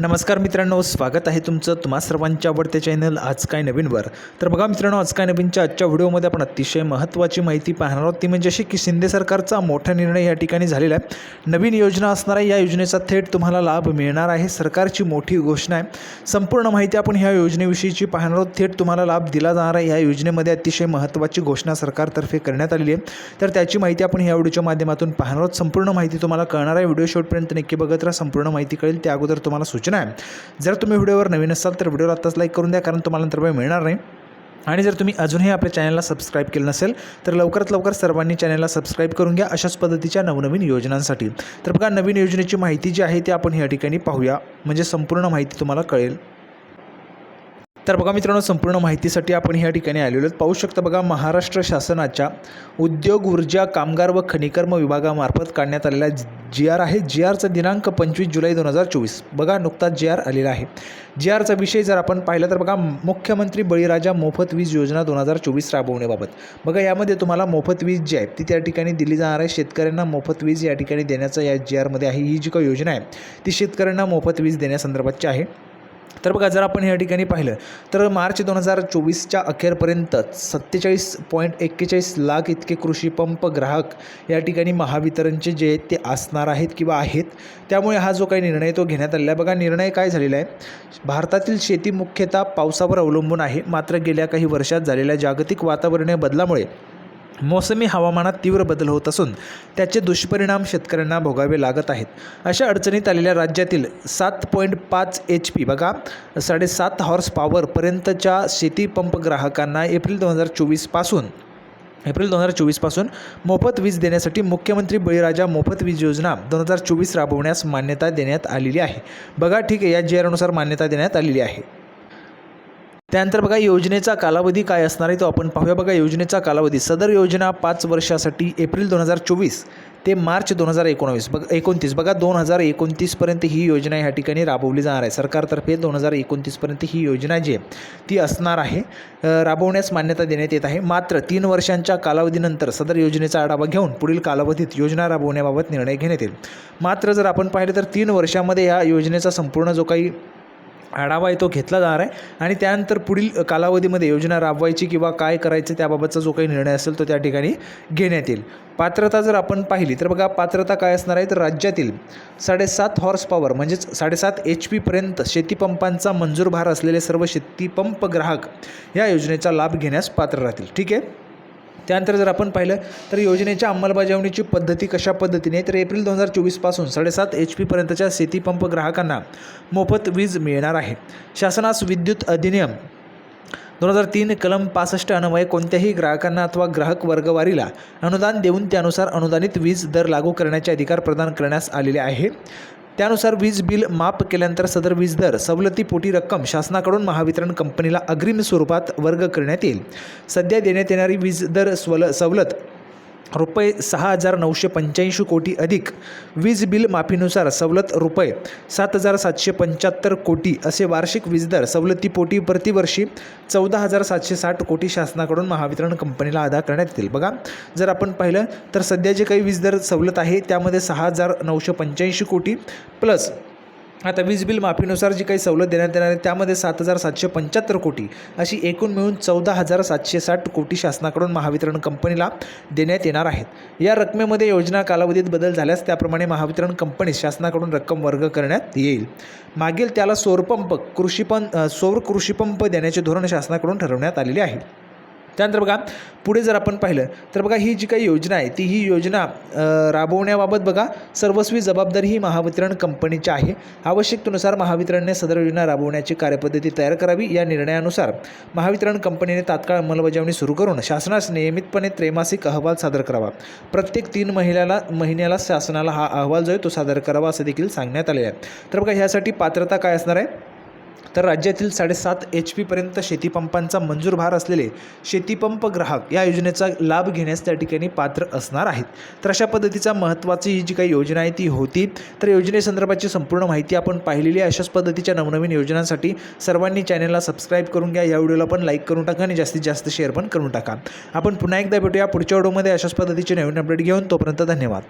नमस्कार मित्रांनो स्वागत आहे तुमचं तुम्हा सर्वांच्या आवडते चॅनल आज काय नवीनवर. तर बघा मित्रांनो आज काय नवीनच्या आजच्या व्हिडिओमध्ये आपण अतिशय महत्त्वाची माहिती पाहणार आहोत. ती म्हणजे अशी की शिंदे सरकारचा मोठा निर्णय या ठिकाणी झालेला आहे. नवीन योजना असणार आहे या योजनेचा थेट तुम्हाला लाभ मिळणार आहे. सरकारची मोठी घोषणा आहे. संपूर्ण माहिती आपण ह्या योजनेविषयीची पाहणार आहोत. थेट तुम्हाला लाभ दिला जाणार आहे. या योजनेमध्ये अतिशय महत्त्वाची घोषणा सरकारतर्फे करण्यात आलेली आहे. तर त्याची माहिती आपण ह्या व्हिडिओच्या माध्यमातून पाहणार आहोत. संपूर्ण माहिती तुम्हाला कळणार आहे. व्हिडिओ शेवटपर्यंत नक्की बघत राहा. संपूर्ण माहिती कळेल. त्या अगोदर तुम्हाला सूचना आहे जर तुम्ही व्हिडिओवर नवीन असाल तर व्हिडिओला आत्ताच लाईक करून द्या कारण तुम्हाला नंतर वेळ मिळणार नाही. आणि जर तुम्ही अजूनही आपल्या चॅनलला सबस्क्राईब केलं नसेल तर लवकरात लवकर सर्वांनी चॅनलला सबस्क्राईब करून घ्या अशाच पद्धतीच्या नवनवीन योजनांसाठी. तर बघा नवीन योजनेची माहिती जी आहे ती आपण या ठिकाणी पाहूया. म्हणजे संपूर्ण माहिती तुम्हाला कळेल. तर बघा मित्रांनो संपूर्ण माहितीसाठी आपण ह्या ठिकाणी आलेलो आहोत. पाहू शकता बघा महाराष्ट्र शासनाच्या उद्योग ऊर्जा कामगार व खनिकर्म विभागामार्फत काढण्यात आलेला जी आर आहे. जी आरचा दिनांक पंचवीस जुलै दोन हजार चोवीस. बघा नुकताच जी आर आलेला आहे. जी आरचा विषय जर आपण पाहिला तर बघा मुख्यमंत्री बळीराजा मोफत वीज योजना दोन हजार चोवीस राबवण्याबाबत. बघा यामध्ये तुम्हाला मोफत वीज जी आहे ती त्या ठिकाणी दिली जाणार आहे. शेतकऱ्यांना मोफत वीज या ठिकाणी देण्याचं या जी आरमध्ये आहे. ही जी काही योजना आहे ती शेतकऱ्यांना मोफत वीज देण्यासंदर्भातची आहे. तर बघा जर आपण या ठिकाणी पाहिलं तर मार्च दोन हजार चोवीसच्या अखेरपर्यंत सत्तेचाळीस पॉईंट एक्केचाळीस लाख इतके कृषी पंप ग्राहक या ठिकाणी महावितरणचे जे आहेत ते असणार आहेत किंवा आहेत. त्यामुळे हा जो काही निर्णय तो घेण्यात आलेला आहे. बघा निर्णय काय झालेला आहे? भारतातील शेती मुख्यतः पावसावर अवलंबून आहे. मात्र गेल्या काही वर्षात झालेल्या जागतिक वातावरणीय बदलामुळे मोसमी हवामानात तीव्र बदल होत असून त्याचे दुष्परिणाम शेतकऱ्यांना भोगावे लागत आहेत. अशा अडचणीत आलेल्या राज्यातील सात पॉईंट पाच एच पी बघा साडेसात हॉर्स पॉवरपर्यंतच्या शेती पंप ग्राहकांना एप्रिल दोन हजार चोवीसपासून एप्रिल दोन हजार चोवीसपासून मोफत वीज देण्यासाठी मुख्यमंत्री बळीराजा मोफत वीज योजना दोन हजार चोवीस राबवण्यास मान्यता देण्यात आलेली आहे. बघा ठीक आहे या जी आरनुसार मान्यता देण्यात आलेली आहे. त्यानंतर बघा योजनेचा कालावधी काय असणार आहे तो आपण पाहूया. बघा योजनेचा कालावधी. सदर योजना पाच वर्षासाठी एप्रिल दोन हजार चोवीस ते मार्च दोन हजार एकोणावीस. बघ एकोणतीस. बघा दोन हजार एकोणतीसपर्यंत ही योजना ह्या ठिकाणी राबवली जाणार आहे. सरकारतर्फे दोन हजार एकोणतीसपर्यंत ही योजना जी आहे ती असणार आहे. राबवण्यास मान्यता देण्यात येत आहे. मात्र तीन वर्षांच्या कालावधीनंतर सदर योजनेचा आढावा घेऊन पुढील कालावधीत योजना राबवण्याबाबत निर्णय घेण्यात येईल. मात्र जर आपण पाहिलं तर तीन वर्षामध्ये या योजनेचा संपूर्ण जो काही आढावा आहे तो घेतला जाणार आहे. आणि त्यानंतर पुढील कालावधीमध्ये योजना राबवायची किंवा काय करायचं त्याबाबतचा जो काही निर्णय असेल तो त्या ठिकाणी घेण्यात येईल. पात्रता जर आपण पाहिली तर बघा पात्रता काय असणार आहे? तर राज्यातील साडेसात हॉर्स पॉवर म्हणजेच साडेसात एच पीपर्यंत शेतीपंपांचा मंजूर भार असलेले सर्व शेतीपंप ग्राहक या योजनेचा लाभ घेण्यास पात्र राहतील. ठीक आहे? त्यानंतर जर आपण पाहिलं तर योजनेच्या अंमलबजावणीची पद्धती कशा पद्धतीने तर एप्रिल दोन हजार चोवीसपासून साडेसात एच पीपर्यंतच्या शेतीपंप ग्राहकांना मोफत वीज मिळणार आहे. शासनास विद्युत अधिनियम दोन हजार तीन कलम पासष्ट अन्वये कोणत्याही ग्राहकांना अथवा ग्राहक वर्गवारीला अनुदान देऊन त्यानुसार अनुदानित वीज दर लागू करण्याचे अधिकार प्रदान करण्यास आलेले आहे. त्यानुसार वीज बिल माफ केल्यानंतर सदर वीज दर सवलतीपोटी रक्कम शासनाकडून महावितरण कंपनीला अग्रिम स्वरूपात वर्ग करण्यात येईल. सध्या देण्यात येणारी वीज दर स्वल सवलत रुपये सहा हजार नऊशे पंच्याऐंशी कोटी अधिक. वीज बिल माफीनुसार सवलत रुपये सात हजार सातशे पंच्याहत्तर कोटी असे वार्षिक वीजदर सवलतीपोटी प्रतिवर्षी चौदा हजार सातशे साठ कोटी शासनाकडून महावितरण कंपनीला अदा करण्यात येतील. बघा जर आपण पाहिलं तर सध्या जे काही वीजदर सवलत आहे त्यामध्ये सहा हजार नऊशे पंच्याऐंशी कोटी प्लस आता वीज बिल माफीनुसार जी काही सवलत देण्यात येणार आहे त्यामध्ये सात हजार सातशे पंच्याहत्तर कोटी अशी एकूण मिळून चौदा हजार सातशे साठ कोटी शासनाकडून महावितरण कंपनीला देण्यात येणार आहेत. या रकमेमध्ये योजना कालावधीत बदल झाल्यास त्याप्रमाणे महावितरण कंपनीस शासनाकडून रक्कम वर्ग करण्यात येईल. मागील त्याला सौरपंप कृषीपंप सौर कृषीपंप देण्याचे धोरण शासनाकडून ठरवण्यात आलेले आहे. त्यानंतर बघा पुढे जर आपण पाहिलं तर बघा ही जी काही योजना आहे ती ही योजना राबवण्याबाबत बघा सर्वस्वी जबाबदारी ही महावितरण कंपनीची आहे. आवश्यकतेनुसार महावितरणने सदर योजना राबवण्याची कार्यपद्धती तयार करावी या निर्णयानुसार महावितरण कंपनीने तात्काळ अंमलबजावणी सुरू करून शासनास नियमितपणे त्रैमासिक अहवाल सादर करावा. प्रत्येक तीन महिन्याला महिन्याला शासनाला हा अहवाल जो आहे तो सादर करावा असं देखील सांगण्यात आलेलं आहे. तर बघा ह्यासाठी पात्रता काय असणार आहे? तर राज्यातील साडेसात एच पीपर्यंत शेतीपंपांचा मंजूर भार असलेले शेतीपंप ग्राहक या योजनेचा लाभ घेण्यास त्या ठिकाणी पात्र असणार आहेत. तर अशा पद्धतीचा महत्त्वाची ही जी काही योजना आहे ती होती. तर योजनेसंदर्भाची संपूर्ण माहिती आपण पाहिलेली आहे. अशाच पद्धतीच्या नवनवीन योजनांसाठी सर्वांनी चॅनलला सबस्क्राईब करून घ्या. या व्हिडिओला पण लाईक करून टाका आणि जास्तीत जास्त शेअर पण करून टाका. आपण पुन्हा एकदा भेटूया पुढच्या व्हिडिओमध्ये. अशाच पद्धतीचे नवीन अपडेट घेऊन तोपर्यंत धन्यवाद.